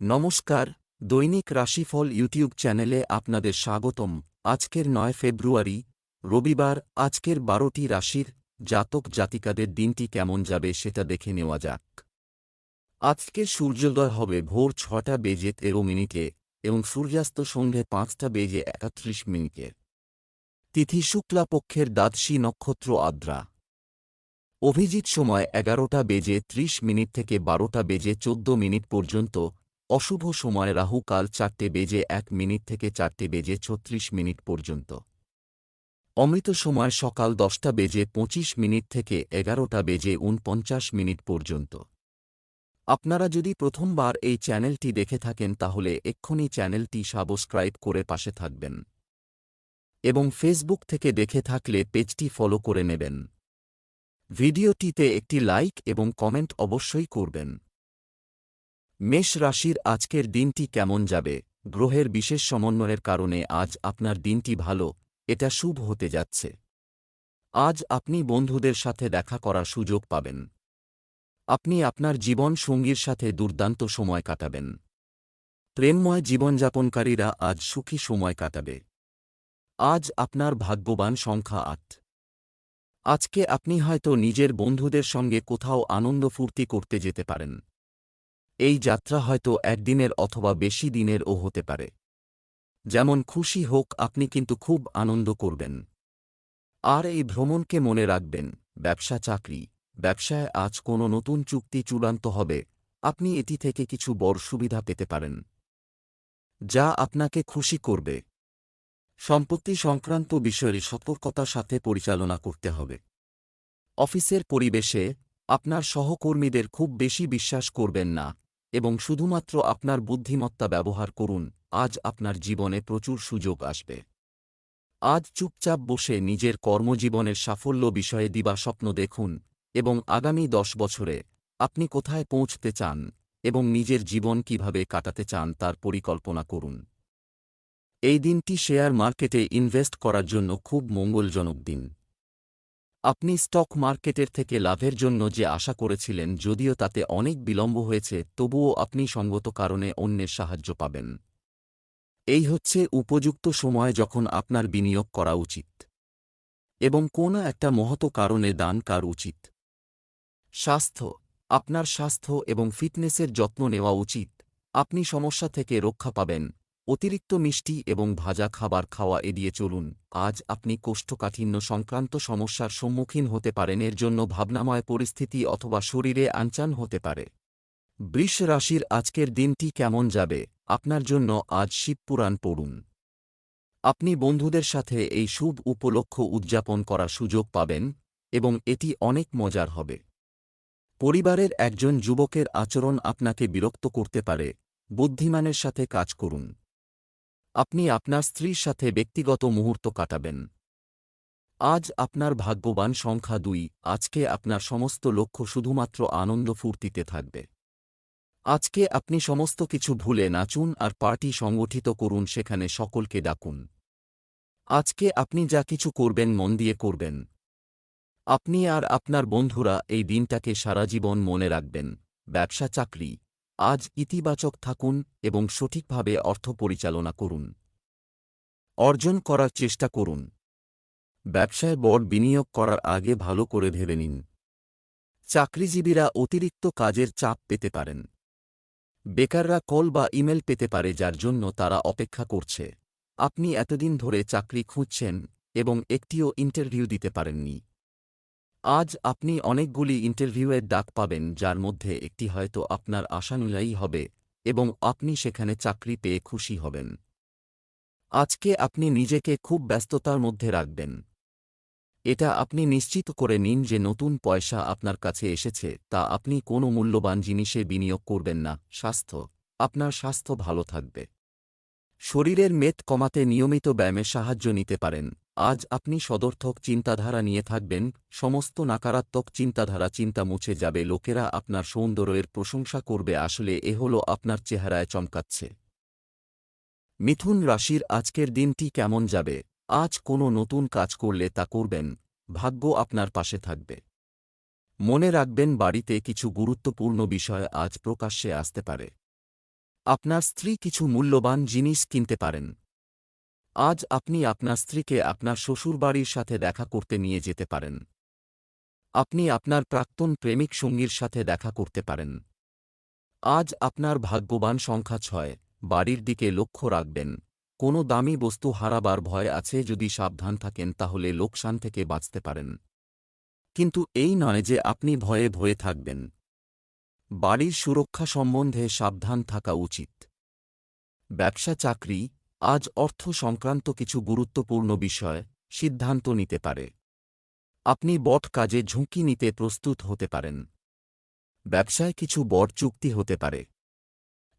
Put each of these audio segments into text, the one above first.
নমস্কার, দৈনিক রাশিফল ইউটিউব চ্যানেলে আপনাদের স্বাগতম। আজকের নয় ফেব্রুয়ারি, রবিবার, আজকের বারোটি রাশির জাতক জাতিকাদের দিনটি কেমন যাবে সেটা দেখে নেওয়া যাক। আজকের সূর্যোদয় হবে ভোর ছটা বেজে তেরো মিনিটে এবং সূর্যাস্ত সন্ধে পাঁচটা বেজে একত্রিশ মিনিটে। তিথি শুক্লাপক্ষের দ্বাদশী নক্ষত্র আদ্রা। অভিজিৎ সময় এগারোটা বেজে ত্রিশ মিনিট থেকে বারোটা বেজে চোদ্দ মিনিট পর্যন্ত অশুভ সময় রাহু কাল চারটে বেজে এক মিনিট থেকে চারটে বেজে ছত্রিশ মিনিট পর্যন্ত। অমৃত সময় সকাল দশটা বেজে পঁচিশ মিনিট থেকে এগারোটা বেজে উনপঞ্চাশ মিনিট পর্যন্ত। আপনারা যদি প্রথমবার এই চ্যানেলটি দেখে থাকেন তাহলে এক্ষুনি চ্যানেলটি সাবস্ক্রাইব করে পাশে থাকবেন। এবং ফেসবুক থেকে দেখে থাকলে পেজটি ফলো করে নেবেন। ভিডিওটিতে একটি লাইক এবং কমেন্ট অবশ্যই করবেন। মেষ রাশির আজকের দিনটি কেমন যাবে? গ্রহের বিশেষ সমন্বয়ের কারণে আজ আপনার দিনটি ভালো, এটা শুভ হতে যাচ্ছে। আজ আপনি বন্ধুদের সাথে দেখা করার সুযোগ পাবেন। আপনি আপনার জীবন সঙ্গীর সাথে দুর্দান্ত সময় কাটাবেন। প্রেমময় জীবনযাপনকারীরা আজ সুখী সময় কাটাবে। আজ আপনার ভাগ্যবান সংখ্যা আট। আজকে আপনি হয়তো নিজের বন্ধুদের সঙ্গে কোথাও আনন্দ ফুর্তি করতে যেতে পারেন। এই যাত্রা হয়তো একদিনের অথবা বেশি দিনেরও হতে পারে। যেমন খুশি হোক, আপনি কিন্তু খুব আনন্দ করবেন। আর এই ভ্রমণকে মনে রাখবেন, ব্যবসা চাকরি। ব্যবসায় আজ কোনো নতুন চুক্তি চূড়ান্ত হবে, আপনি এটি থেকে কিছু বড় সুবিধা পেতে পারেন। যা আপনাকে খুশি করবে। সম্পত্তি সংক্রান্ত বিষয়ের সতর্কতার সাথে পরিচালনা করতে হবে। অফিসের পরিবেশে আপনার সহকর্মীদের খুব বেশি বিশ্বাস করবেন না। এবং শুধুমাত্র আপনার বুদ্ধিমত্তা ব্যবহার করুন, আজ আপনার জীবনে প্রচুর সুযোগ আসবে। আজ চুপচাপ বসে নিজের কর্মজীবনের সাফল্য বিষয়ে দিবা স্বপ্ন দেখুন, এবং আগামী দশ বছরে আপনি কোথায় পৌঁছতে চান এবং নিজের জীবন কীভাবে কাটাতে চান তার পরিকল্পনা করুন। এই দিনটি শেয়ার মার্কেটে ইনভেস্ট করার জন্য খুব মঙ্গলজনক দিন। আপনি স্টক মার্কেটের থেকে লাভের জন্য যে আশা করেছিলেন যদিও তাতে অনেক বিলম্ব হয়েছে, তবুও আপনি সঙ্গত কারণে অন্যের সাহায্য পাবেন। এই হচ্ছে উপযুক্ত সময় যখন আপনার বিনিয়োগ করা উচিত। এবং কোনো একটা মহত কারণে দান কার উচিত। স্বাস্থ্য, আপনার স্বাস্থ্য এবং ফিটনেসের যত্ন নেওয়া উচিত। আপনি সমস্যা থেকে রক্ষা পাবেন। অতিরিক্ত মিষ্টি এবং ভাজা খাবার খাওয়া এড়িয়ে চলুন। আজ আপনি কোষ্ঠকাঠিন্য সংক্রান্ত সমস্যার সম্মুখীন হতে পারেন, এর জন্য ভাবনাময় পরিস্থিতি অথবা শরীরে আনচান হতে পারে। বৃষ রাশির আজকের দিনটি কেমন যাবে? আপনার জন্য আজ শিবপুরাণ পড়ুন। আপনি বন্ধুদের সাথে এই শুভ উপলক্ষ উদযাপন করার সুযোগ পাবেন এবং এটি অনেক মজার হবে। পরিবারের একজন যুবকের আচরণ আপনাকে বিরক্ত করতে পারে। বুদ্ধিমানের সাথে কাজ করুন। আপনি আপনার স্ত্রীর সাথে ব্যক্তিগত মুহূর্ত কাটাবেন। আজ আপনার ভাগ্যবান সংখ্যা দুই, আজকে আপনার সমস্ত লক্ষ্য শুধুমাত্র আনন্দ ফুর্তিতে থাকবে। আজকে আপনি সমস্ত কিছু ভুলে নাচুন আর পার্টি সংগঠিত করুন সেখানে সকলকে ডাকুন। আজকে আপনি যা কিছু করবেন মন দিয়ে করবেন। আপনি আর আপনার বন্ধুরা এই দিনটাকে সারা জীবন মনে রাখবেন। ব্যবসা চাকরি। আজ ইতিবাচক থাকুন এবং সঠিকভাবে অর্থ পরিচালনা করুন। অর্জন করার চেষ্টা করুন। ব্যবসায় বড় বিনিয়োগ করার আগে ভালো করে ভেবে নিন। চাকরিজীবীরা অতিরিক্ত কাজের চাপ পেতে পারেন। বেকাররা কল বা ইমেল পেতে পারে যার জন্য তারা অপেক্ষা করছে। আপনি এতদিন ধরে চাকরি খুঁজছেন এবং একটিও ইন্টারভিউ দিতে পারেননি। আজ আপনি অনেকগুলি ইন্টারভিউয়ের ডাক পাবেন, যার মধ্যে একটি হয়তো আপনার আশানুযায়ী হবে এবং আপনি সেখানে চাকরি পেয়ে খুশি হবেন। আজকে আপনি নিজেকে খুব ব্যস্ততার মধ্যে রাখবেন। এটা আপনি নিশ্চিত করে নিন যে নতুন পয়সা আপনার কাছে এসেছে, তা আপনি কোনো মূল্যবান জিনিসে বিনিয়োগ করবেন না, স্বাস্থ্য, আপনার স্বাস্থ্য ভালো থাকবে। শরীরের মেদ কমাতে নিয়মিত ব্যায়ামের সাহায্য নিতে পারেন। আজ আপনি সদর্থক চিন্তাধারা নিয়ে থাকবেন, সমস্ত নাকারাত্মক চিন্তাধারা চিন্তা মুছে যাবে, লোকেরা আপনার সৌন্দর্যের প্রশংসা করবে, আসলে এ হল আপনার চেহারায় চমকাচ্ছে। মিথুন রাশির আজকের দিনটি কেমন যাবে? আজ কোনো নতুন কাজ করলে তা করবেন, ভাগ্য আপনার পাশে থাকবে। মনে রাখবেন বাড়িতে কিছু গুরুত্বপূর্ণ বিষয় আজ প্রকাশ্যে আসতে পারে। আপনার স্ত্রী কিছু মূল্যবান জিনিস কিনতে পারেন। আজ আপনি আপনার স্ত্রীকে আপনার শ্বশুরবাড়ির সাথে দেখা করতে নিয়ে যেতে পারেন। আপনি আপনার প্রাক্তন প্রেমিক সঙ্গীর সাথে দেখা করতে পারেন। আজ আপনার ভাগ্যবান সংখ্যা ছয়, বাড়ির দিকে লক্ষ্য রাখবেন। কোনো দামি বস্তু হারাবার ভয় আছে যদি সাবধান থাকেন তাহলে লোকসান থেকে বাঁচতে পারেন। কিন্তু এই নয় যে আপনি ভয়ে ভয়ে থাকবেন। বাড়ির সুরক্ষা সম্বন্ধে সাবধান থাকা উচিত। ব্যবসা চাকরি আজ অর্থ সংক্রান্ত কিছু গুরুত্বপূর্ণ বিষয় সিদ্ধান্ত নিতে পারে। আপনি বট কাজে ঝুঁকি নিতে প্রস্তুত হতে পারেন। ব্যবসায় কিছু বট চুক্তি হতে পারে।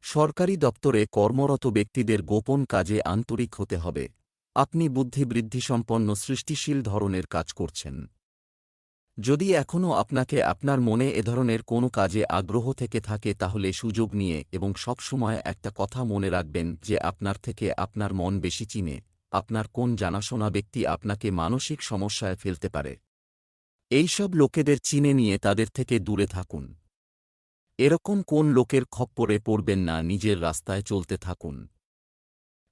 সরকারি দপ্তরে কর্মরত ব্যক্তিদের গোপন কাজে আন্তরিক হতে হবে। আপনি বুদ্ধিবৃদ্ধিসম্পন্ন সৃষ্টিশীল ধরনের কাজ করছেন। যদি এখনও আপনাকে আপনার মনে এ ধরনের কোনো কাজে আগ্রহ থেকে থাকে তাহলে সুযোগ নিয়ে এবং সবসময় একটা কথা মনে রাখবেন যে আপনার থেকে আপনার মন বেশি চিনে, আপনার কোন জানাশোনা ব্যক্তি আপনাকে মানসিক সমস্যায় ফেলতে পারে। এইসব লোকেদের চিনে নিয়ে তাদের থেকে দূরে থাকুন। এরকম কোন লোকের খপ্পরে পড়বেন না নিজের রাস্তায় চলতে থাকুন।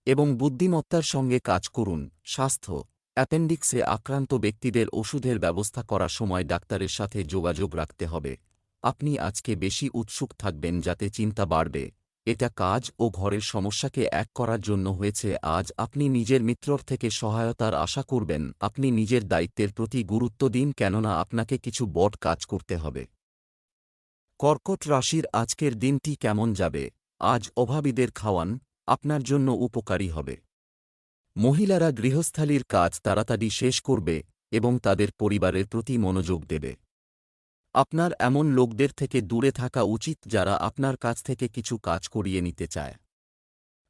এবং বুদ্ধিমত্তার সঙ্গে কাজ করুন, স্বাস্থ্য অ্যাপেন্ডিক্সে আক্রান্ত ব্যক্তিদের ওষুধের ব্যবস্থা করার সময় ডাক্তারের সাথে যোগাযোগ রাখতে হবে। আপনি আজকে বেশি উৎসুক থাকবেন যাতে চিন্তা বাড়বে। এটা কাজ ও ঘরের সমস্যাকে এক করার জন্য হয়েছে। আজ আপনি নিজের মিত্রর থেকে সহায়তার আশা করবেন। আপনি নিজের দায়িত্বের প্রতি গুরুত্ব দিন কেননা আপনাকে কিছু বট কাজ করতে হবে। কর্কট রাশির আজকের দিনটি কেমন যাবে? আজ অভাবীদের খাওয়ান আপনার জন্য উপকারী হবে। মহিলারা গৃহস্থালির কাজ তাড়াতাড়ি শেষ করবে এবং তাদের পরিবারের প্রতি মনোযোগ দেবে। আপনার এমন লোকদের থেকে দূরে থাকা উচিত যারা আপনার কাছ থেকে কিছু কাজ করিয়ে নিতে চায়।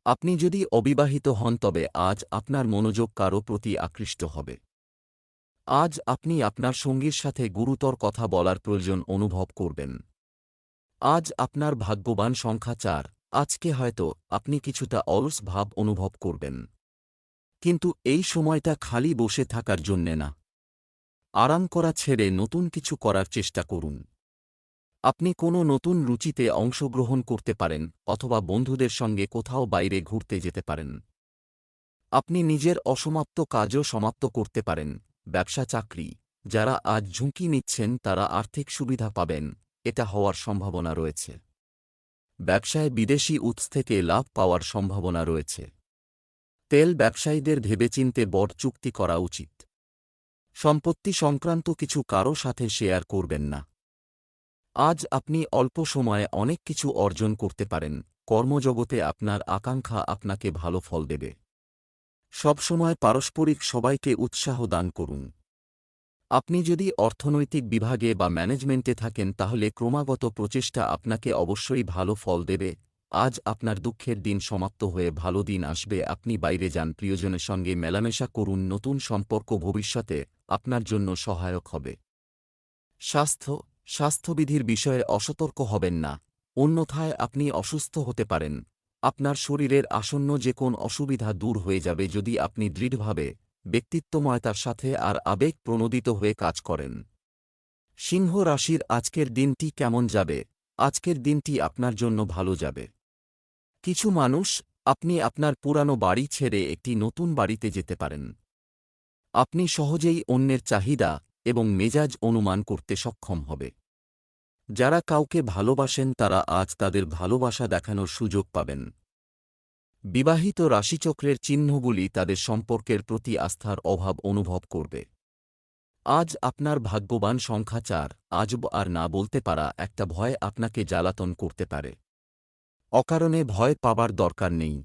আপনি যদি অবিবাহিত হন তবে আজ আপনার মনোযোগ কারও প্রতি আকৃষ্ট হবে। আজ আপনি আপনার সঙ্গীর সাথে গুরুতর কথা বলার প্রয়োজন অনুভব করবেন। আজ আপনার ভাগ্যবান সংখ্যা চার, আজকে হয়তো আপনি কিছুটা অলস ভাব অনুভব করবেন। কিন্তু এই সময়টা খালি বসে থাকার জন্যে না। আরাম করা ছেড়ে নতুন কিছু করার চেষ্টা করুন। আপনি কোনো নতুন রুচিতে অংশগ্রহণ করতে পারেন অথবা বন্ধুদের সঙ্গে কোথাও বাইরে ঘুরতে যেতে পারেন। আপনি নিজের অসমাপ্ত কাজও সমাপ্ত করতে পারেন, ব্যবসা চাকরি, যারা আজ ঝুঁকি নিচ্ছেন তারা আর্থিক সুবিধা পাবেন, এটা হওয়ার সম্ভাবনা রয়েছে। ব্যবসায় বিদেশি উৎস থেকে লাভ পাওয়ার সম্ভাবনা রয়েছে। তেল ব্যবসায়ীদের ভেবেচিন্তে বড় চুক্তি করা উচিত। সম্পত্তি সংক্রান্ত কিছু কারও সাথে শেয়ার করবেন না। আজ আপনি অল্প সময়ে অনেক কিছু অর্জন করতে পারেন, কর্মজগতে আপনার আকাঙ্ক্ষা আপনাকে ভালো ফল দেবে। সবসময় পারস্পরিক সবাইকে উৎসাহ দান করুন। আপনি যদি অর্থনৈতিক বিভাগে বা ম্যানেজমেন্টে থাকেন তাহলে ক্রমাগত প্রচেষ্টা আপনাকে অবশ্যই ভালো ফল দেবে। আজ আপনার দুঃখের দিন সমাপ্ত হয়ে ভালো দিন আসবে। আপনি বাইরে যান, প্রিয়জনের সঙ্গে মেলামেশা করুন, নতুন সম্পর্ক ভবিষ্যতে আপনার জন্য সহায়ক হবে। স্বাস্থ্য, স্বাস্থ্যবিধির বিষয়ে অসতর্ক হবেন না। অন্যথায় আপনি অসুস্থ হতে পারেন। আপনার শরীরের আসন্ন যে কোন অসুবিধা দূর হয়ে যাবে যদি আপনি দৃঢ়ভাবে ব্যক্তিত্বময়তার সাথে আর আবেগ প্রণোদিত হয়ে কাজ করেন। সিংহ রাশির আজকের দিনটি কেমন যাবে? আজকের দিনটি আপনার জন্য ভালো যাবে। কিছু মানুষ আপনি আপনার পুরানো বাড়ি ছেড়ে একটি নতুন বাড়িতে যেতে পারেন। আপনি সহজেই অন্যের চাহিদা এবং মেজাজ অনুমান করতে সক্ষম হবে। যারা কাউকে ভালোবাসেন তারা আজ তাদের ভালোবাসা দেখানোর সুযোগ পাবেন। বিবাহিত রাশিচক্রের চিহ্নগুলি তাদের সম্পর্কের প্রতি আস্থার অভাব অনুভব করবে। আজ আপনার ভাগ্যবান সংখ্যা চার, আজব আর না বলতে পারা একটা ভয় আপনাকে জ্বালাতন করতে পারে। অকারণে ভয় পাবার দরকার নেই।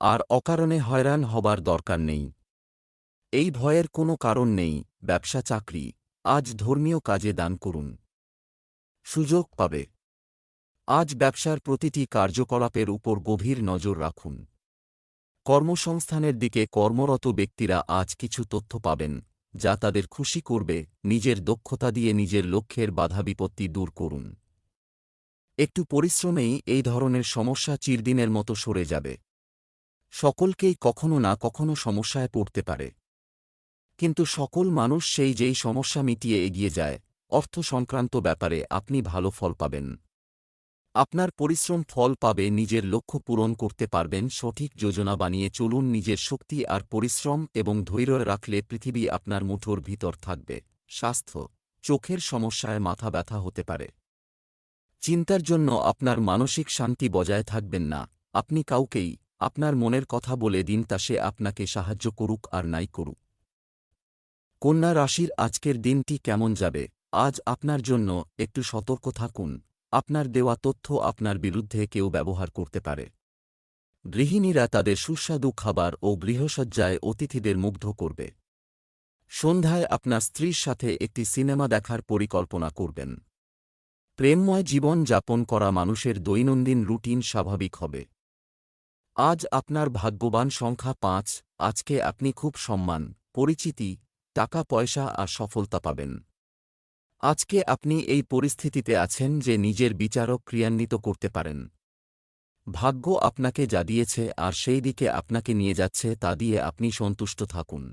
আর অকারণে হয়রান হবার দরকার নেই। এই ভয়ের কোনো কারণ নেই, ব্যবসা চাকরি, আজ ধর্মীয় কাজে দান করুন। সুযোগ পাবে। আজ ব্যবসার প্রতিটি কার্যকলাপের উপর গভীর নজর রাখুন। কর্মসংস্থানের দিকে কর্মরত ব্যক্তিরা আজ কিছু তথ্য পাবেন, যা তাদের খুশি করবে, নিজের দক্ষতা দিয়ে নিজের লক্ষ্যের বাধা বিপত্তি দূর করুন। একটু পরিশ্রমেই এই ধরনের সমস্যা চিরদিনের মতো সরে যাবে। সকলকেই কখনো না কখনো সমস্যায় পড়তে পারে। কিন্তু সকল মানুষ সেই যেই সমস্যা মিটিয়ে এগিয়ে যায়, অর্থ সংক্রান্ত ব্যাপারে আপনি ভালো ফল পাবেন। আপনার পরিশ্রম ফল পাবে, নিজের লক্ষ্য পূরণ করতে পারবেন, সঠিক যোজনা বানিয়ে চলুন, নিজের শক্তি আর পরিশ্রম এবং ধৈর্য রাখলে পৃথিবী আপনার মুঠোর ভিতর থাকবে। স্বাস্থ্য, চোখের সমস্যায় মাথা ব্যথা হতে পারে। চিন্তার জন্য আপনার মানসিক শান্তি বজায় থাকবেন না। আপনি কাউকেই আপনার মনের কথা বলে দিন তা সে আপনাকে সাহায্য করুক আর নাই করুক। কন্যা রাশির আজকের দিনটি কেমন যাবে? আজ আপনার জন্য একটু সতর্ক থাকুন। আপনার দেওয়া তথ্য আপনার বিরুদ্ধে কেউ ব্যবহার করতে পারে। গৃহিণীরা তাদের সুস্বাদু খাবার ও গৃহসজ্জায় অতিথিদের মুগ্ধ করবে। সন্ধ্যায় আপনার স্ত্রীর সাথে একটি সিনেমা দেখার পরিকল্পনা করবেন। প্রেমময় জীবন যাপন করা মানুষের দৈনন্দিন রুটিন স্বাভাবিক হবে। আজ আপনার ভাগ্যবান সংখ্যা পাঁচ, আজকে আপনি খুব সম্মান, পরিচিতি, টাকা, পয়সা আর সফলতা পাবেন। আজকে আপনি এই পরিস্থিতিতে আছেন যে নিজের বিচারক ক্রিয়ান্বিত করতে পারেন। ভাগ্য আপনাকে যা দিয়েছে আর সেই দিকে আপনাকে নিয়ে যাচ্ছে তা দিয়ে আপনি সন্তুষ্ট থাকুন।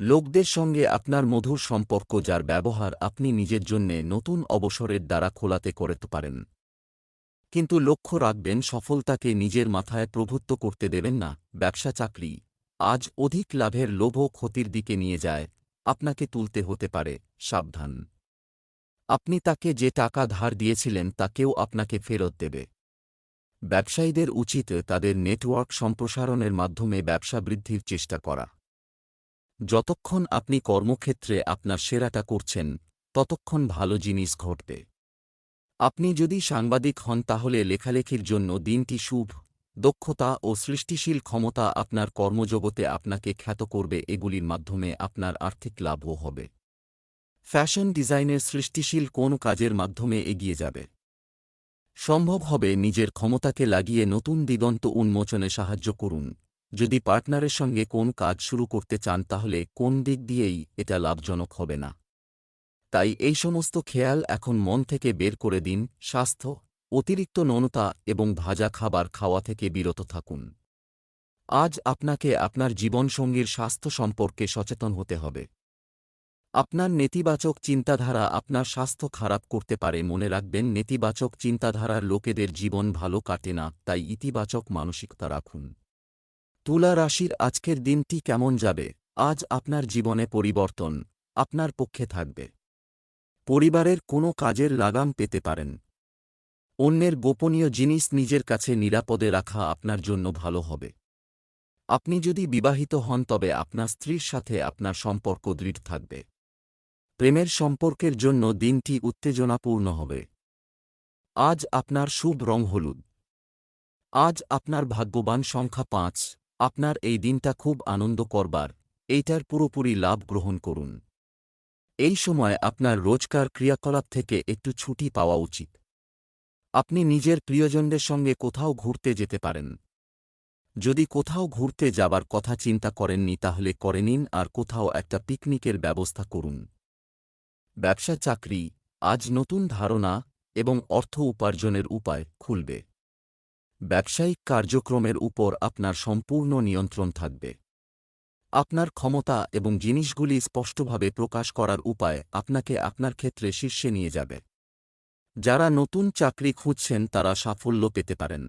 লোকদের সঙ্গে আপনার মধুর সম্পর্ক যার ব্যবহার আপনি নিজের জন্যে নতুন অবসরের দ্বারা খোলাতে করতে পারেন। কিন্তু লক্ষ্য রাখবেন, সফলতাকে নিজের মাথায় প্রভুত্ব করতে দেবেন না, ব্যবসা চাকরি। আজ অধিক লাভের লোভ ক্ষতির দিকে নিয়ে যায়, আপনাকে তুলতে হতে পারে, সাবধান। আপনি তাকে যে টাকা ধার দিয়েছিলেন তাকেও আপনাকে ফেরত দেবে। ব্যবসায়ীদের উচিত তাদের নেটওয়ার্ক সম্প্রসারণের মাধ্যমে ব্যবসা বৃদ্ধির চেষ্টা করা। যতক্ষণ আপনি কর্মক্ষেত্রে আপনার সেরাটা করছেন, ততক্ষণ ভালো জিনিস ঘটবে। আপনি যদি সাংবাদিক হন তাহলে লেখালেখির জন্য দিনটি শুভ, দক্ষতা ও সৃষ্টিশীল ক্ষমতা আপনার কর্মজগতে আপনাকে খ্যাত করবে, এগুলির মাধ্যমে আপনার আর্থিক লাভও হবে। ফ্যাশন ডিজাইনের সৃষ্টিশীল কোন কাজের মাধ্যমে এগিয়ে যাবে? সম্ভব হবে নিজের ক্ষমতাকে লাগিয়ে নতুন দিগন্ত উন্মোচনে সাহায্য করুন। যদি পার্টনারের সঙ্গে কোন কাজ শুরু করতে চান তাহলে কোন দিক দিয়েই এটা লাভজনক হবে না। তাই এই সমস্ত খেয়াল এখন মন থেকে বের করে দিন, স্বাস্থ্য, অতিরিক্ত ননতা এবং ভাজা খাবার খাওয়া থেকে বিরত থাকুন। আজ আপনাকে আপনার জীবনসঙ্গীর স্বাস্থ্য সম্পর্কে সচেতন হতে হবে। আপনার নেতিবাচক চিন্তাধারা আপনার স্বাস্থ্য খারাপ করতে পারে মনে রাখবেন, নেতিবাচক চিন্তাধারার লোকেদের জীবন ভালো কাটে না, তাই ইতিবাচক মানসিকতা রাখুন। তুলা রাশির আজকের দিনটি কেমন যাবে? আজ আপনার জীবনে পরিবর্তন আপনার পক্ষে থাকবে। পরিবারের কোনো কাজের লাগাম পেতে পারেন। অন্যের গোপনীয় জিনিস নিজের কাছে নিরাপদে রাখা আপনার জন্য ভালো হবে। আপনি যদি বিবাহিত হন, তবে আপনার স্ত্রীর সাথে আপনার সম্পর্ক দৃঢ় থাকবে। প্রেমের সম্পর্কের জন্য দিনটি উত্তেজনাপূর্ণ হবে। আজ আপনার শুভ রং হলুদ। আজ আপনার ভাগ্যবান সংখ্যা পাঁচ। আপনার এই দিনটা খুব আনন্দ করবার এইটার পুরোপুরি লাভ গ্রহণ করুন। এই সময় আপনার রোজকার ক্রিয়াকলাপ থেকে একটু ছুটি পাওয়া উচিত। আপনি নিজের প্রিয়জনদের সঙ্গে কোথাও ঘুরতে যেতে পারেন। যদি কোথাও ঘুরতে যাবার কথা চিন্তা করেননি তাহলে করে নিন আর কোথাও একটা পিকনিকের ব্যবস্থা করুন। ব্যবসা চাকরি, আজ নতুন ধারণা এবং অর্থ উপার্জনের উপায় খুলবে। ব্যবসায়িক কার্যক্রমের উপর আপনার সম্পূর্ণ নিয়ন্ত্রণ থাকবে। আপনার ক্ষমতা এবং জিনিসগুলি স্পষ্টভাবে প্রকাশ করার উপায় আপনাকে আপনার ক্ষেত্রে শীর্ষে নিয়ে যাবে। যারা নতুন চাকরি খুঁজছেন তারা সাফল্য পেতে পারেন।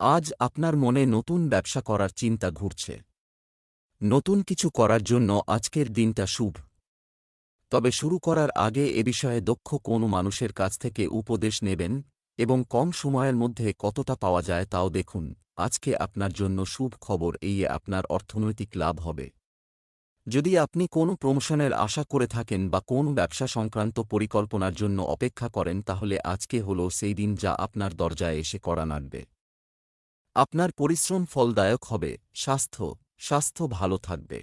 আজ আপনার মনে নতুন ব্যবসা করার চিন্তা ঘুরছে। নতুন কিছু করার জন্য আজকের দিনটা শুভ। তবে শুরু করার আগে এ বিষয়ে দক্ষ কোনো মানুষের কাছ থেকে উপদেশ নেবেন এবং কম সময়ের মধ্যে কতটা পাওয়া যায় তাও দেখুন। আজকে আপনার জন্য শুভ খবর এই আপনার অর্থনৈতিক লাভ হবে। যদি আপনি কোনো প্রমোশনের আশা করে থাকেন বা কোন ব্যবসা সংক্রান্ত পরিকল্পনার জন্য অপেক্ষা করেন, তাহলে আজকে হল সেই দিন যা আপনার দরজায় এসে করা নাড়বে। আপনার পরিশ্রম ফলদায়ক হবে। স্বাস্থ্য স্বাস্থ্য ভালো থাকবে।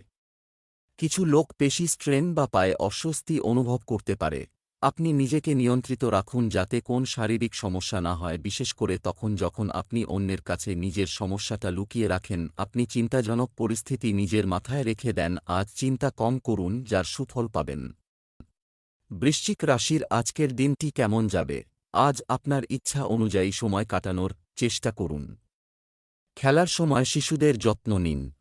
কিছু লোক পেশি স্ট্রেন বা পায়ে অস্বস্তি অনুভব করতে পারে। আপনি নিজেকে নিয়ন্ত্রিত রাখুন যাতে কোন শারীরিক সমস্যা না হয়, বিশেষ করে তখন যখন আপনি অন্যের কাছে নিজের সমস্যাটা লুকিয়ে রাখেন, আপনি চিন্তাজনক পরিস্থিতি নিজের মাথায় রেখে দেন, আজ চিন্তা কম করুন, যার সুফল পাবেন। বৃশ্চিক রাশির আজকের দিনটি কেমন যাবে? আজ আপনার ইচ্ছা অনুযায়ী সময় কাটানোর চেষ্টা করুন। খেলার সময় শিশুদের যত্ন নিন।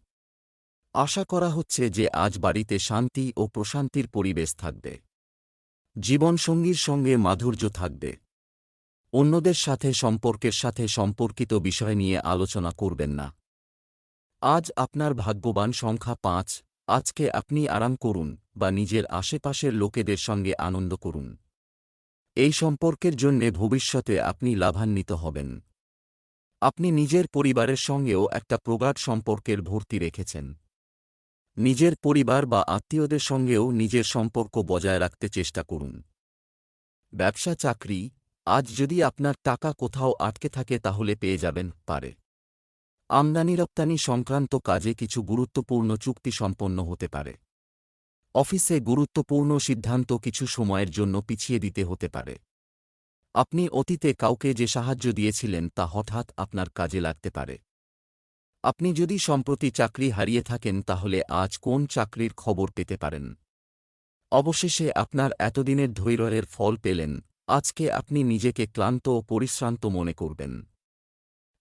আশা করা হচ্ছে যে আজ বাড়িতে শান্তি ও প্রশান্তির পরিবেশ থাকবে। জীবনসঙ্গীর সঙ্গে মাধুর্য থাকবে। অন্যদের সাথে সম্পর্কের সাথে সম্পর্কিত বিষয় নিয়ে আলোচনা করবেন না। আজ আপনার ভাগ্যবান সংখ্যা পাঁচ, আজকে আপনি আরাম করুন বা নিজের আশেপাশের লোকেদের সঙ্গে আনন্দ করুন। এই সম্পর্কের জন্যে ভবিষ্যতে আপনি লাভান্বিত হবেন। আপনি নিজের পরিবারের সঙ্গেও একটা প্রগাঢ় সম্পর্কের ভর্তি রেখেছেন। নিজের পরিবার বা আত্মীয়দের সঙ্গেও নিজের সম্পর্ক বজায় রাখতে চেষ্টা করুন। ব্যবসা চাকরি, আজ যদি আপনার টাকা কোথাও আটকে থাকে তাহলে পেয়ে যাবেন পারে। আমদানি রপ্তানি সংক্রান্ত কাজে কিছু গুরুত্বপূর্ণ চুক্তি সম্পন্ন হতে পারে। অফিসে গুরুত্বপূর্ণ সিদ্ধান্ত কিছু সময়ের জন্য পিছিয়ে দিতে হতে পারে। আপনি অতীতে কাউকে যে সাহায্য দিয়েছিলেন তা হঠাৎ আপনার কাজে লাগতে পারে। আপনি যদি সম্প্রতি চাকরি হারিয়ে থাকেন, তাহলে আজ কোন চাকরির খবর পেতে পারেন? অবশেষে আপনার এতদিনের ধৈর্যের ফল পেলেন, আজকে আপনি নিজেকে ক্লান্ত ও পরিশ্রান্ত মনে করবেন।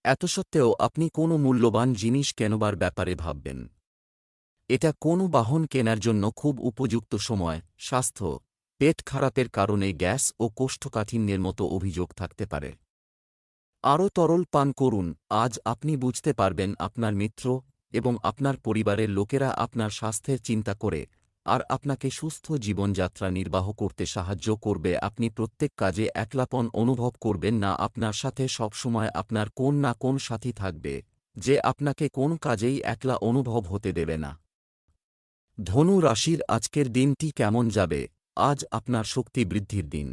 এত সত্ত্বেও আপনি কোনো মূল্যবান জিনিস কেনবার ব্যাপারে ভাববেন? এটা কোনো বাহন কেনার জন্য খুব উপযুক্ত সময়, স্বাস্থ্য, পেট খারাপের কারণে গ্যাস ও কোষ্ঠকাঠিন্যের মতো অভিযোগ থাকতে পারে। আরও তরল পান করুন। আজ আপনি বুঝতে পারবেন আপনার মিত্র এবং আপনার পরিবারের লোকেরা আপনার স্বাস্থ্যের চিন্তা করে আর আপনাকে সুস্থ জীবনযাত্রা নির্বাহ করতে সাহায্য করবে। আপনি প্রত্যেক কাজে একলাপন অনুভব করবেন না, আপনার সাথে সবসময় আপনার কোন না কোন সাথী থাকবে, যে আপনাকে কোন কাজেই একলা অনুভব হতে দেবে না। ধনু রাশির আজকের দিনটি কেমন যাবে? আজ আপনার শক্তি বৃদ্ধির দিন।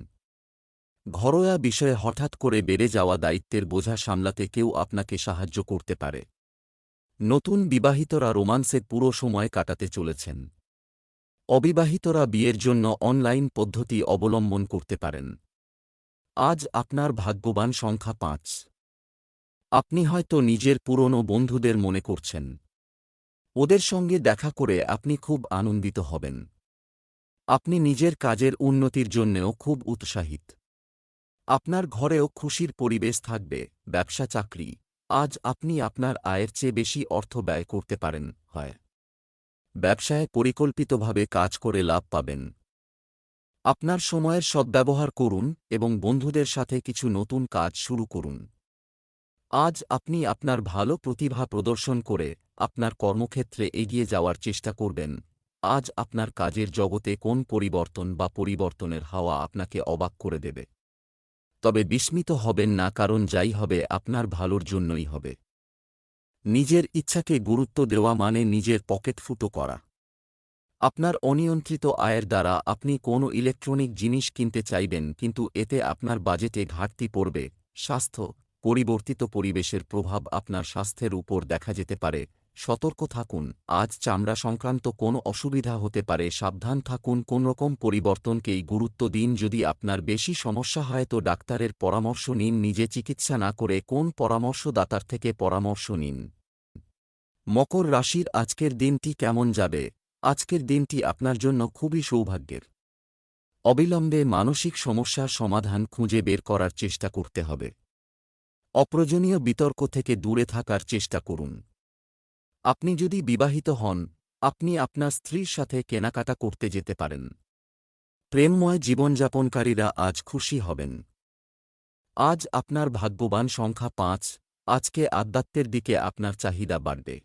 ঘরোয়া বিষয়ে হঠাৎ করে বেড়ে যাওয়া দায়িত্বের বোঝা সামলাতে কেউ আপনাকে সাহায্য করতে পারে। নতুন বিবাহিতরা রোমান্সের পুরো সময় কাটাতে চলেছেন। অবিবাহিতরা বিয়ের জন্য অনলাইন পদ্ধতি অবলম্বন করতে পারেন। আজ আপনার ভাগ্যবান সংখ্যা পাঁচ। আপনি হয়তো নিজের পুরনো বন্ধুদের মনে করছেন। ওদের সঙ্গে দেখা করে আপনি খুব আনন্দিত হবেন। আপনি নিজের কাজের উন্নতির জন্যেও খুব উৎসাহিত। আপনার ঘরেও খুশির পরিবেশ থাকবে, ব্যবসা চাকরি। আজ আপনি আপনার আয়ের চেয়ে বেশি অর্থ ব্যয় করতে পারেন, হয়। ব্যবসায় পরিকল্পিতভাবে কাজ করে লাভ পাবেন। আপনার সময়ের সদ্ব্যবহার করুন এবং বন্ধুদের সাথে কিছু নতুন কাজ শুরু করুন। আজ আপনি আপনার ভালো প্রতিভা প্রদর্শন করে আপনার কর্মক্ষেত্রে এগিয়ে যাওয়ার চেষ্টা করবেন। আজ আপনার কাজের জগতে কোন পরিবর্তন বা পরিবর্তনের হাওয়া আপনাকে অবাক করে দেবে। তবে বিস্মিত হবেন না কারণ যাই হবে আপনার ভালোর জন্যই হবে। নিজের ইচ্ছাকে গুরুত্ব দেওয়া মানে নিজের পকেট ফুটো করা। আপনার অনিয়ন্ত্রিত আয়ের দ্বারা আপনি কোনো ইলেকট্রনিক জিনিস কিনতে চাইবেন কিন্তু এতে আপনার বাজেটে ঘাটতি পড়বে। স্বাস্থ্য, পরিবর্তিত পরিবেশের প্রভাব আপনার স্বাস্থ্যের উপর দেখা যেতে পারে। সতর্ক থাকুন, আজ চামড়া সংক্রান্ত কোনো অসুবিধা হতে পারে, সাবধান থাকুন, কোনরকম পরিবর্তনকেই গুরুত্ব দিন, যদি আপনার বেশি সমস্যা হয় তো ডাক্তারের পরামর্শ নিন, নিজে চিকিৎসা না করে কোন পরামর্শদাতার থেকে পরামর্শ নিন। মকর রাশির আজকের দিনটি কেমন যাবে? আজকের দিনটি আপনার জন্য খুবই সৌভাগ্যের। অবিলম্বে মানসিক সমস্যার সমাধান খুঁজে বের করার চেষ্টা করতে হবে। অপ্রয়োজনীয় বিতর্ক থেকে দূরে থাকার চেষ্টা করুন। আপনি যদি বিবাহিত হন, আপনি আপনার স্ত্রীর সাথে কেনাকাটা করতে যেতে পারেন। প্রেমময় জীবনযাপনকারীরা আজ খুশি হবেন। আজ আপনার ভাগ্যবান সংখ্যা পাঁচ, আজকে আধ্যাত্মের দিকে আপনার চাহিদা বাড়বে।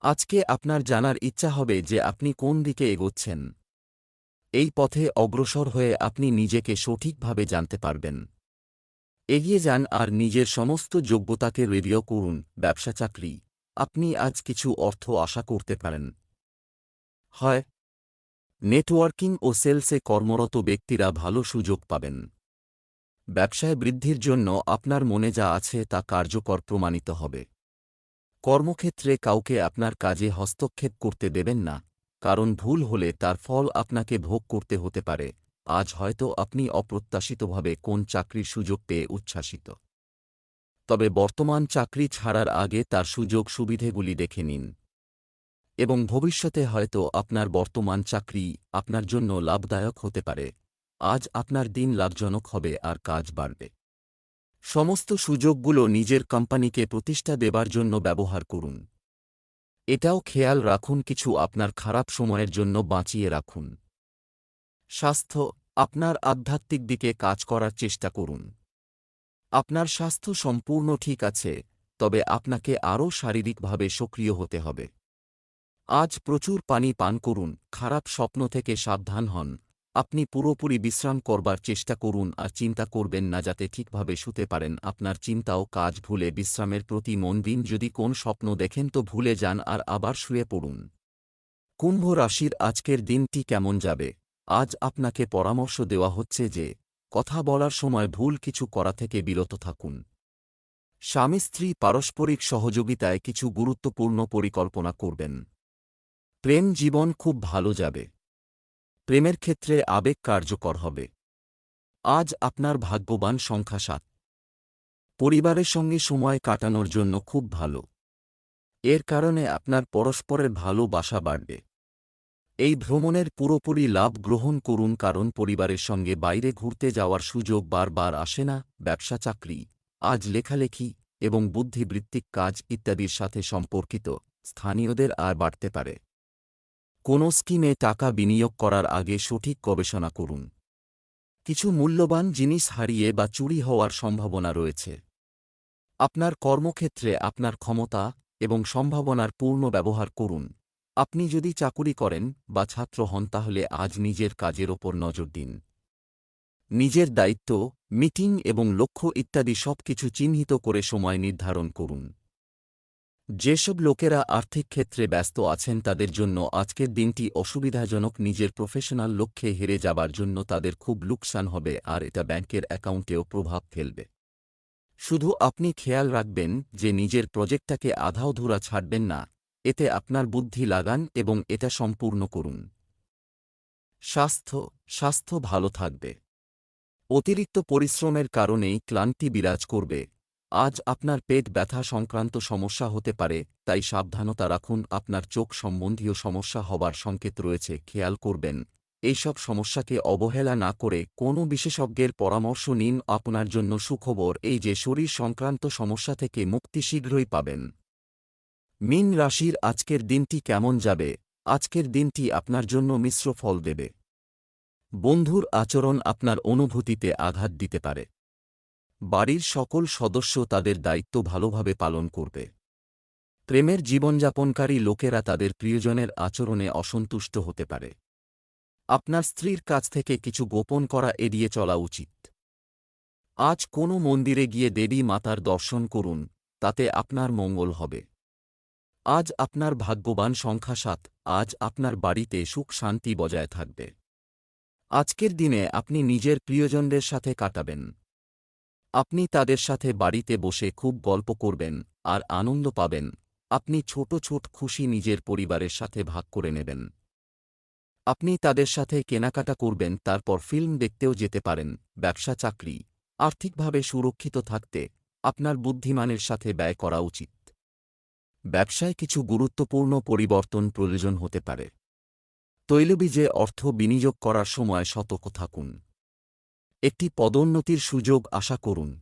আজকে আপনার জানার ইচ্ছা হবে যে আপনি কোন দিকে এগোচ্ছেন। এই পথে অগ্রসর হয়ে আপনি নিজেকে সঠিকভাবে জানতে পারবেন। এগিয়ে যান আর নিজের সমস্ত যোগ্যতাকে রেডিও করুন, ব্যবসা চাকরি। আপনি আজ কিছু অর্থ আশা করতে পারেন। হয়, নেটওয়ার্কিং ও সেলসে কর্মরত ব্যক্তিরা ভালো সুযোগ পাবেন। ব্যবসায় বৃদ্ধির জন্য আপনার মনে যা আছে তা কার্যকর প্রমাণিত হবে। কর্মক্ষেত্রে কাউকে আপনার কাজে হস্তক্ষেপ করতে দেবেন না, কারণ ভুল হলে তার ফল আপনাকে ভোগ করতে হতে পারে। আজ হয়তো আপনি অপ্রত্যাশিতভাবে কোন চাকরির সুযোগ পেয়ে উচ্ছ্বাসিত। তবে বর্তমান চাকরি ছাড়ার আগে তার সুযোগ সুবিধেগুলি দেখে নিন। এবং ভবিষ্যতে হয়তো আপনার বর্তমান চাকরি আপনার জন্য লাভদায়ক হতে পারে। আজ আপনার দিন লাভজনক হবে আর কাজ বাড়বে। সমস্ত সুযোগগুলো নিজের কোম্পানিকে প্রতিষ্ঠা দেবার জন্য ব্যবহার করুন। এটাও খেয়াল রাখুন কিছু আপনার খারাপ সময়ের জন্য বাঁচিয়ে রাখুন। স্বাস্থ্য, আপনার আধ্যাত্মিক দিকে কাজ করার চেষ্টা করুন। আপনার স্বাস্থ্য সম্পূর্ণ ঠিক আছে, তবে আপনাকে আরও শারীরিকভাবে সক্রিয় হতে হবে। আজ প্রচুর পানি পান করুন, খারাপ স্বপ্ন থেকে সাবধান হন, আপনি পুরোপুরি বিশ্রাম করবার চেষ্টা করুন আর চিন্তা করবেন না যাতে ঠিকভাবে শুতে পারেন, আপনার চিন্তাও কাজ ভুলে বিশ্রামের প্রতি মন দিন, যদি কোন স্বপ্ন দেখেন তো ভুলে যান আর আবার শুয়ে পড়ুন। কুম্ভ রাশির আজকের দিনটি কেমন যাবে? আজ আপনাকে পরামর্শ দেওয়া হচ্ছে যে কথা বলার সময় ভুল কিছু করা থেকে বিরত থাকুন। স্বামী স্ত্রী পারস্পরিক সহযোগিতায় কিছু গুরুত্বপূর্ণ পরিকল্পনা করবেন। প্রেম জীবন খুব ভালো যাবে। প্রেমের ক্ষেত্রে আবেগ কার্যকর হবে। আজ আপনার ভাগ্যবান সংখ্যা সাত। পরিবারের সঙ্গে সময় কাটানোর জন্য খুব ভালো। এর কারণে আপনার পরস্পরের ভালোবাসা বাড়বে। এই ভ্রমণের পুরোপুরি লাভ গ্রহণ করুন কারণ পরিবারের সঙ্গে বাইরে ঘুরতে যাওয়ার সুযোগ বারবার আসে না, ব্যবসা, চাকরি, আজ লেখালেখি এবং বুদ্ধিবৃত্তিক কাজ ইত্যাদির সাথে সম্পর্কিত, স্থানীয়দের আর বাড়তে পারে। কোনো স্কিমে টাকা বিনিয়োগ করার আগে সঠিক গবেষণা করুন। কিছু মূল্যবান জিনিস হারিয়ে বা চুরি হওয়ার সম্ভাবনা রয়েছে। আপনার কর্মক্ষেত্রে আপনার ক্ষমতা এবং সম্ভাবনার পূর্ণ ব্যবহার করুন। আপনি যদি চাকুরি করেন বা ছাত্র হন তাহলে আজ নিজের কাজের ওপর নজর দিন। নিজের দায়িত্ব, মিটিং এবং লক্ষ্য ইত্যাদি সব কিছু চিহ্নিত করে সময় নির্ধারণ করুন। যেসব লোকেরা আর্থিক ক্ষেত্রে ব্যস্ত আছেন তাদের জন্য আজকের দিনটি অসুবিধাজনক। নিজের প্রফেশনাল লক্ষ্যে হেরে যাবার জন্য তাদের খুব লোকসান হবে আর এটা ব্যাংকের অ্যাকাউন্টেও প্রভাব ফেলবে। শুধু আপনি খেয়াল রাখবেন যে নিজের প্রজেক্টটাকে আধাওধুরা ছাড়বেন না। এতে আপনার বুদ্ধি লাগান এবং এটা সম্পূর্ণ করুন। স্বাস্থ্য স্বাস্থ্য ভালো থাকবে। অতিরিক্ত পরিশ্রমের কারণেই ক্লান্তি বিরাজ করবে। আজ আপনার পেট ব্যথা সংক্রান্ত সমস্যা হতে পারে, তাই সাবধানতা রাখুন, আপনার চোখ সম্বন্ধীয় সমস্যা হবার সংকেত রয়েছে, খেয়াল করবেন। এইসব সমস্যাকে অবহেলা না করে কোনো বিশেষজ্ঞের পরামর্শ নিন, আপনার জন্য সুখবর, এই যে শরীর সংক্রান্ত সমস্যা থেকে মুক্তি শীঘ্রই পাবেন। মিন রাশির আজকের দিনটি কেমন যাবে? আজকের দিনটি আপনার জন্য মিশ্র ফল দেবে। বন্ধুর আচরণ আপনার অনুভূতিতে আঘাত দিতে পারে। বাড়ির সকল সদস্য তাদের দায়িত্ব ভালোভাবে পালন করবে। প্রেমের জীবনযাপনকারী লোকেরা তাদের প্রিয়জনের আচরণে অসন্তুষ্ট হতে পারে। আপনার স্ত্রীর কাছ থেকে কিছু গোপন করা এড়িয়ে চলা উচিত। আজ কোনো মন্দিরে গিয়ে দেবী মাতার দর্শন করুন, তাতে আপনার মঙ্গল হবে। আজ আপনার ভাগ্যবান সংখ্যা সাত, আজ আপনার বাড়িতে সুখ শান্তি বজায় থাকবে। আজকের দিনে আপনি নিজের প্রিয়জনদের সাথে কাটাবেন। আপনি তাদের সাথে বাড়িতে বসে খুব গল্প করবেন আর আনন্দ পাবেন। আপনি ছোট ছোট খুশি নিজের পরিবারের সাথে ভাগ করে নেবেন। আপনি তাদের সাথে কেনাকাটা করবেন, তারপর ফিল্ম দেখতেও যেতে পারেন, ব্যবসা, চাকরি, আর্থিকভাবে সুরক্ষিত থাকতে আপনার বুদ্ধিমানের সাথে ব্যয় করা উচিত। ব্যবসায় কিছু গুরুত্বপূর্ণ পরিবর্তন প্রয়োজন হতে পারে। তৈলবীজে অর্থ বিনিয়োগ করার সময় সতর্ক থাকুন। একটি পদোন্নতির সুযোগ আশা করুন।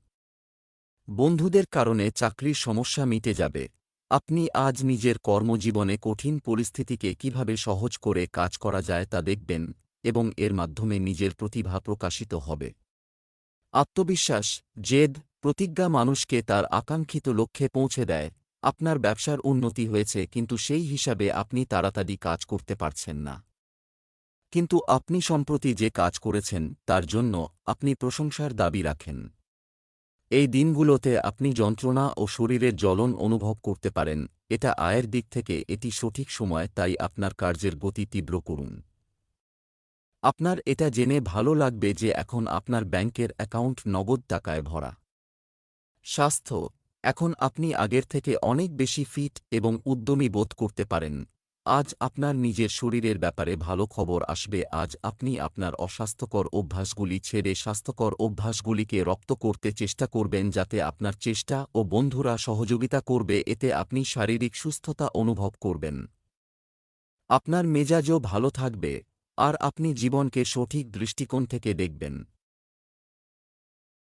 বন্ধুদের কারণে চাকরির সমস্যা মিটে যাবে। আপনি আজ নিজের কর্মজীবনে কঠিন পরিস্থিতিকে কীভাবে সহজ করে কাজ করা যায় তা দেখবেন এবং এর মাধ্যমে নিজের প্রতিভা প্রকাশিত হবে। আত্মবিশ্বাস, জেদ, প্রতিজ্ঞা মানুষকে তার আকাঙ্ক্ষিত লক্ষ্যে পৌঁছে দেয়। আপনার ব্যবসার উন্নতি হয়েছে, কিন্তু সেই হিসাবে আপনি তাড়াতাড়ি কাজ করতে পারছেন না। কিন্তু আপনি সম্প্রতি যে কাজ করেছেন, তার জন্য আপনি প্রশংসার দাবি রাখেন। এই দিনগুলোতে আপনি যন্ত্রণা ও শরীরের জ্বলন অনুভব করতে পারেন, এটা আয়ের দিক থেকে এটি সঠিক সময়, তাই আপনার কার্যের গতি তীব্র করুন। আপনার এটা জেনে ভালো লাগবে যে এখন আপনার ব্যাংকের অ্যাকাউন্ট নগদ টাকায় ভরা। স্বাস্থ্য এখন আপনি আগের থেকে অনেক বেশি ফিট এবং উদ্যমী বোধ করতে পারেন। আজ আপনার নিজের শরীরের ব্যাপারে ভালো খবর আসবে। আজ আপনি আপনার অস্বাস্থ্যকর অভ্যাসগুলি ছেড়ে স্বাস্থ্যকর অভ্যাসগুলিকে রপ্ত করতে চেষ্টা করবেন যাতে আপনার চেষ্টা ও বন্ধুরা সহযোগিতা করবে। এতে আপনি শারীরিক সুস্থতা অনুভব করবেন। আপনার মেজাজও ভালো থাকবে। আর আপনি জীবনকে সঠিক দৃষ্টিকোণ থেকে দেখবেন।